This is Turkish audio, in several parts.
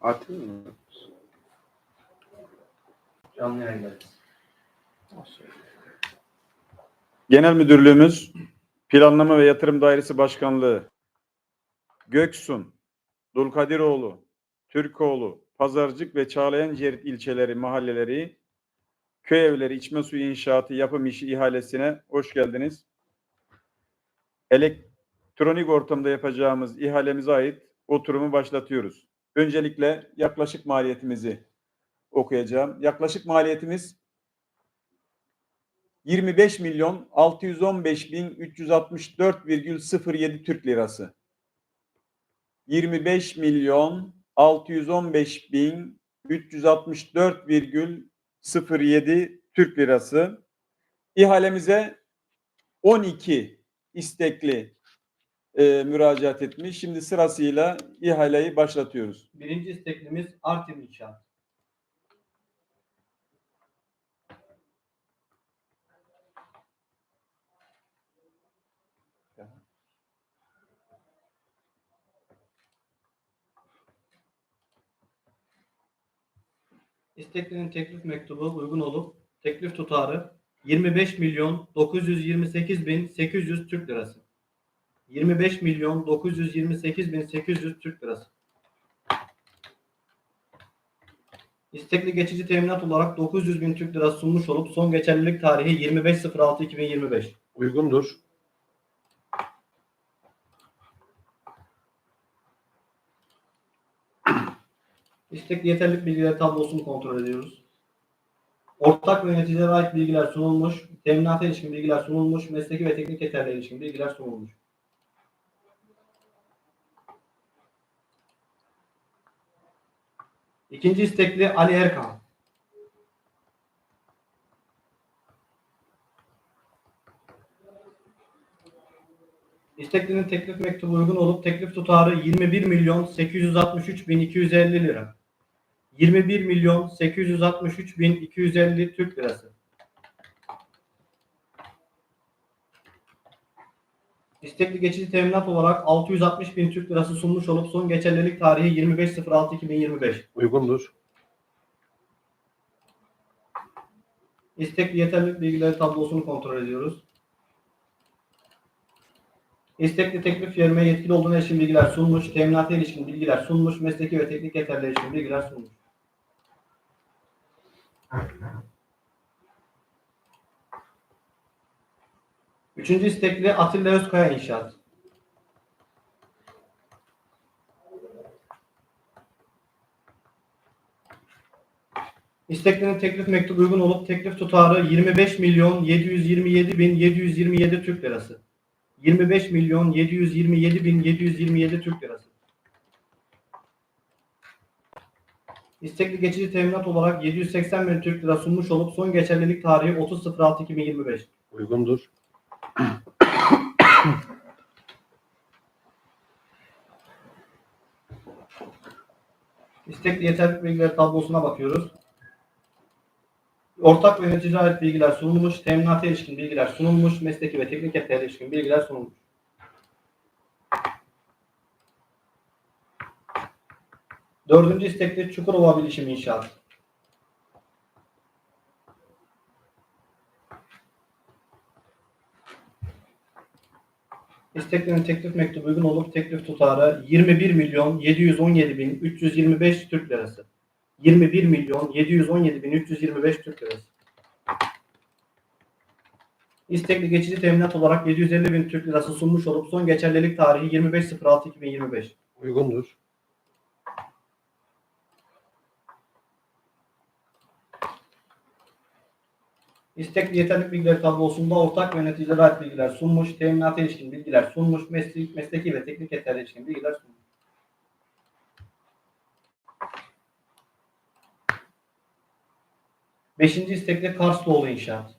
Atayım mı? Canlı yayındayız. Genel Müdürlüğümüz Planlama ve Yatırım Dairesi Başkanlığı Göksun, Dulkadiroğlu, Türkoğlu, Pazarcık ve Çağlayan Cerit ilçeleri, mahalleleri, köy evleri içme suyu inşaatı yapım işi ihalesine hoş geldiniz. Elektronik ortamda yapacağımız ihalemize ait oturumu başlatıyoruz. Öncelikle yaklaşık maliyetimizi okuyacağım. Yaklaşık maliyetimiz 25 milyon 615 bin 364,07 Türk lirası. 25 milyon 615 bin 364,07 Türk lirası. İhalemize 12 istekli e, müracaat etmiş. Şimdi sırasıyla ihaleyi başlatıyoruz. Birinci isteklimiz Artvin İnşaat. İsteklinin teklif mektubu uygun olup teklif tutarı 25 milyon 928 bin 800 Türk lirası. 25 milyon 928 bin 800 Türk lirası. İstekli geçici teminat olarak 900 bin Türk lirası sunmuş olup son geçerlilik tarihi 25.06.2025. Uygundur. İstekli yeterlilik bilgileri tablosunu kontrol ediyoruz. Ortak ve yöneticilere ait bilgiler sunulmuş, teminata ilişkin bilgiler sunulmuş, mesleki ve teknik yeterliğe ilişkin bilgiler sunulmuş. İkinci istekli Ali Erkan. İsteklinin teklif mektubu uygun olup teklif tutarı 21 milyon 863 bin 250 lira. 21 milyon 863 bin 250 Türk lirası. İstekli geçici teminat olarak 660 bin Türk lirası sunmuş olup son geçerlilik tarihi 25.06.2025. Uygundur. İstekli yeterlilik bilgileri tablosunu kontrol ediyoruz. İstekli teklif yerine yetkili olduğuna ilişkin bilgiler sunmuş, teminata ilişkin bilgiler sunmuş, mesleki ve teknik yeterliğe ilişkin bilgiler sunmuş. Üçüncü istekli Atilla Özkaya İnşaat. İsteklinin teklif mektubu uygun olup teklif tutarı 25 milyon 727 bin 727 Türk lirası. 25 milyon 727 bin 727 Türk lirası. İstekli geçici teminat olarak 780 bin Türk lira sunmuş olup son geçerlilik tarihi 30.06.2025. Uygundur. İstekli yeterlilik bilgileri tablosuna bakıyoruz. Ortak ve ait bilgiler sunulmuş, teminata ilişkin bilgiler sunulmuş, mesleki ve teknik yeterliğe ilişkin bilgiler sunulmuş. Dördüncü istekli Çukurova Bilişim İnşaat. İsteklinin teklif mektubu uygun olup teklif tutarı 21 milyon 717 bin 325 Türk lirası. 21 milyon 717 bin 325 Türk lirası. İstekli geçici teminat olarak 750 bin Türk lirası sunmuş olup son geçerlilik tarihi 25.06.2025. Uygundur. İstekli yeterlilik bilgileri tablosunda ortak ve yöneticilere ait bilgiler sunmuş, teminata ilişkin bilgiler sunmuş, mesleki, mesleki ve teknik yeterliğe ilişkin bilgiler sunmuş. Beşinci istekli Karslıoğlu İnşaat.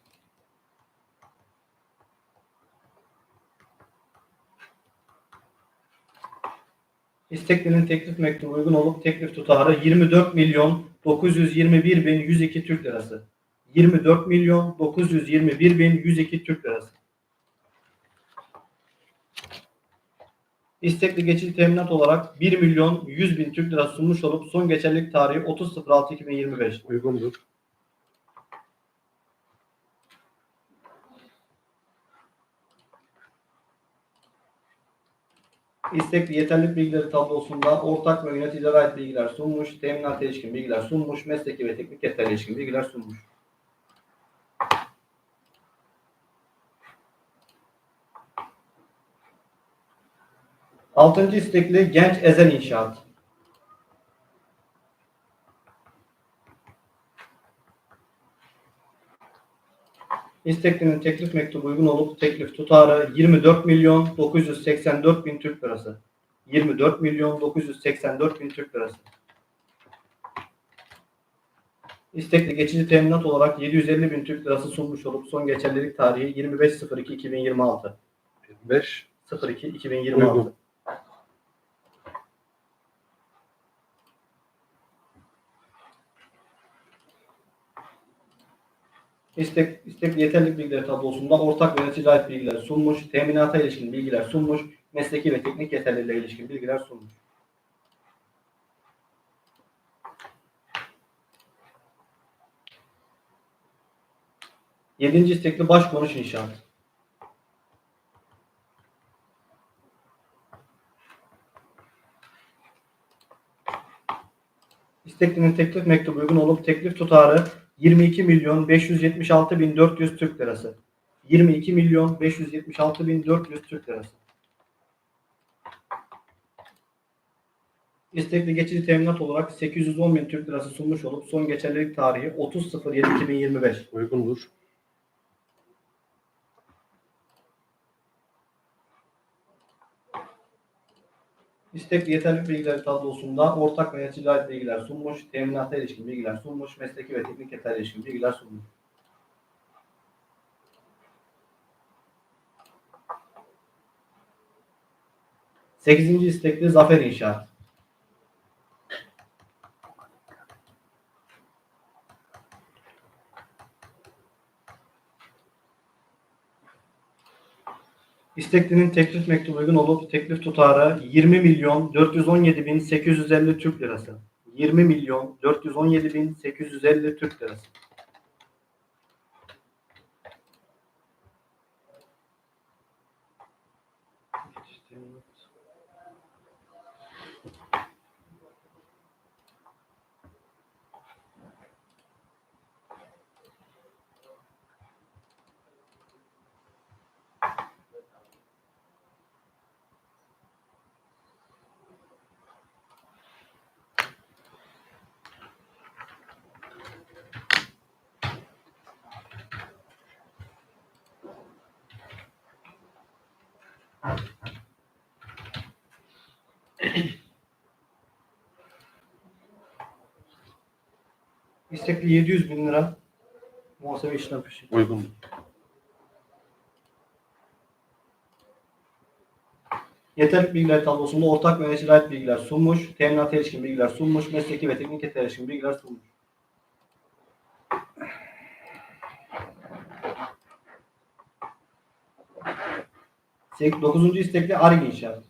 İsteklinin teklif mektubu uygun olup teklif tutarı 24 milyon 921 bin 102 Türk lirası. 24 milyon 921 bin 102 Türk lirası. İstekli geçici teminat olarak 1 milyon 100 bin Türk lirası sunmuş olup son geçerlilik tarihi 30.06.2025. Uygundur. İstekli yeterlilik bilgileri tablosunda ortak ve yöneticilere ait bilgiler sunmuş, teminata ilişkin bilgiler sunmuş, mesleki ve teknik yeterliğe ilişkin bilgiler sunmuş. Altıncı istekli Genç Ezel İnşaat. İsteklinin teklif mektubu uygun olup teklif tutarı 24 milyon 984 bin Türk lirası. 24 milyon 984 bin Türk lirası. İstekli geçici teminat olarak 750 bin Türk lirası sunmuş olup son geçerlilik tarihi 25.02.2026. 5. 02.2026. Uygun. İstek, istek yeterlilik bilgileri tablosunda ortak yönetici ait bilgiler sunmuş, teminata ilişkin bilgiler sunmuş, mesleki ve teknik yeterliliğe ilişkin bilgiler sunmuş. Yedinci istekli baş konuş inşaat. İsteklinin teklif mektubu uygun olup teklif tutarı 22 milyon 576 bin 400 Türk lirası. 22 milyon 576 bin 400 Türk lirası. İstekli geçici teminat olarak 810 bin Türk lirası sunmuş olup son geçerlilik tarihi 30.07.2025. Uygundur. İstekli yeterli bilgileri tablosunda ortak ve yöneticiye ait bilgiler sunmuş, teminata ilişkin bilgiler sunmuş, mesleki ve teknik yeterli ilişkin bilgiler sunmuş. Sekizinci istekli Zafer İnşaat. İsteklinin teklif mektubu uygun olup teklif tutarı 20 milyon 417 bin 850 Türk lirası. 20 milyon 417 bin 850 Türk lirası. İstekli 700 bin lira muhasebe işlem fişi. Uygundur. Yeterli bilgiler tablosunda ortak ve ait bilgiler sunmuş, teminata ilişkin bilgiler sunmuş, mesleki ve teknik yeterli ilişkin bilgiler sunmuş. Dokuzuncu istekli ARGE inşaat.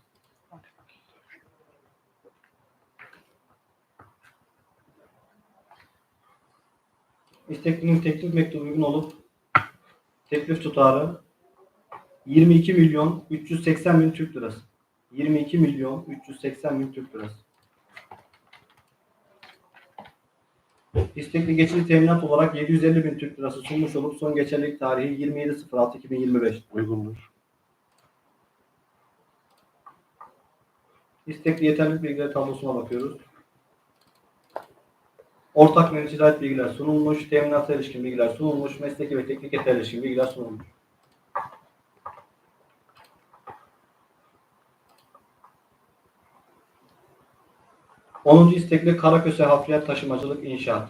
İsteklinin teklif mektubu uygun olup teklif tutarı 22 milyon 380 bin Türk lirası. 22 milyon 380 bin Türk lirası. İstekli geçici teminat olarak 750 bin Türk lirası sunmuş olup son geçerlilik tarihi 27.06.2025. Uygundur. İstekli yeterlilik bilgileri tablosuna bakıyoruz. Ortak yöneticiye ait bilgiler sunulmuş, teminata ilişkin bilgiler sunulmuş, mesleki ve teknik yeterli ilişkin bilgiler sunulmuş. Onuncu istekli Karaköse Hafriyat Taşımacılık İnşaat.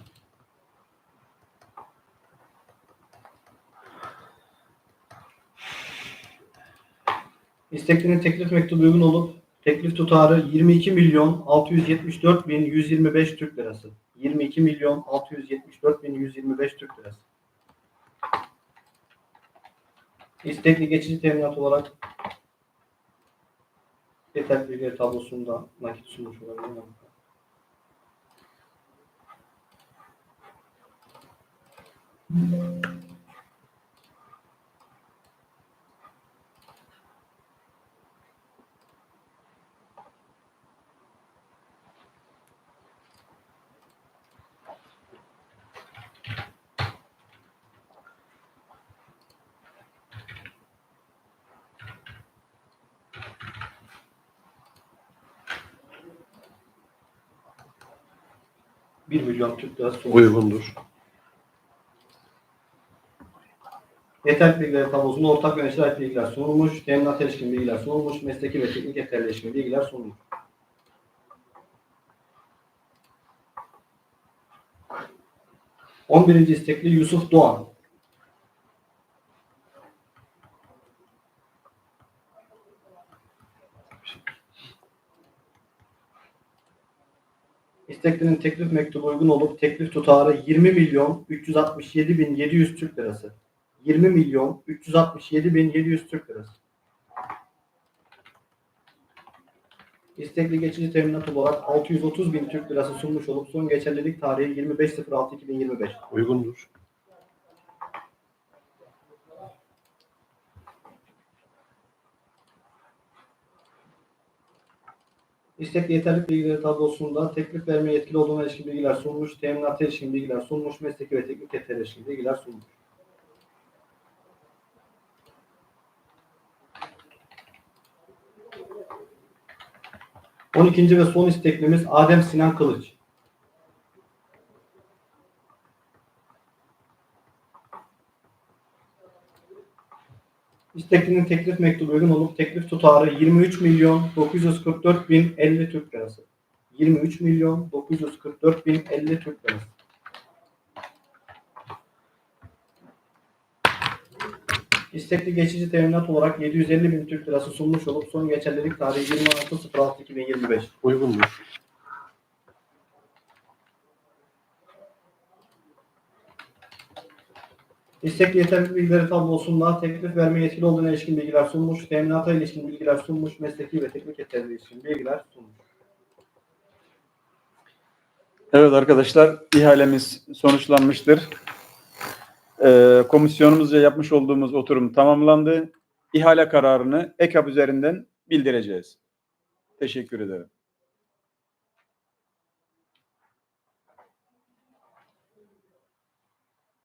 İsteklinin teklif mektubu uygun olup teklif tutarı 22 milyon 674 bin 125 Türk lirası. 22 milyon 674 bin 125 Türk lirası. İstekli geçici teminat olarak Yeterli bilgileri tablosunda nakit sunmuş olabilir. Bir milyon Türk lirası sunmuş. Uygundur. Yeterli bilgileri tablosunda ortak yöneticiler ait bilgiler sunulmuş. Teminat ilişkin bilgiler sunulmuş. Mesleki ve teknik yeterli ilişkin bilgiler sunulmuş. On birinci istekli Yusuf Doğan. İsteklinin teklif mektubu uygun olup teklif tutarı 20 milyon 367 bin 700 Türk lirası. 20 milyon 367 bin 700 Türk lirası. İstekli geçici teminat olarak 630 bin Türk lirası sunmuş olup son geçerlilik tarihi 25.06.2025. Uygundur. İstekli yeterlik bilgileri tablosunda teklif vermeye yetkili olduğuna ilişkin bilgiler sunmuş, teminata ilişkin bilgiler sunmuş, mesleki ve teknik yeterli ilişkin bilgiler sunmuş. On ikinci ve son isteklimiz Adem Sinan Kılıç. İsteklinin teklif mektubu uygun olup teklif tutarı 23 milyon 944 bin 50 Türk lirası. 23 milyon 944 bin 50 Türk lirası. İstekli geçici teminat olarak 750 bin Türk lirası sunmuş olup son geçerlilik tarihi 26.06.2025. Uygundur. İstekli yeterli bilgileri tablosunda teklif vermeye yetkili olduğuna ilişkin bilgiler sunmuş, teminata ilişkin bilgiler sunmuş, mesleki ve teknik yeterli ilişkin bilgiler sunmuş. Evet arkadaşlar ihalemiz sonuçlanmıştır. Ee, komisyonumuzca yapmış olduğumuz oturum tamamlandı. İhale kararını EKAP üzerinden bildireceğiz. Teşekkür ederim.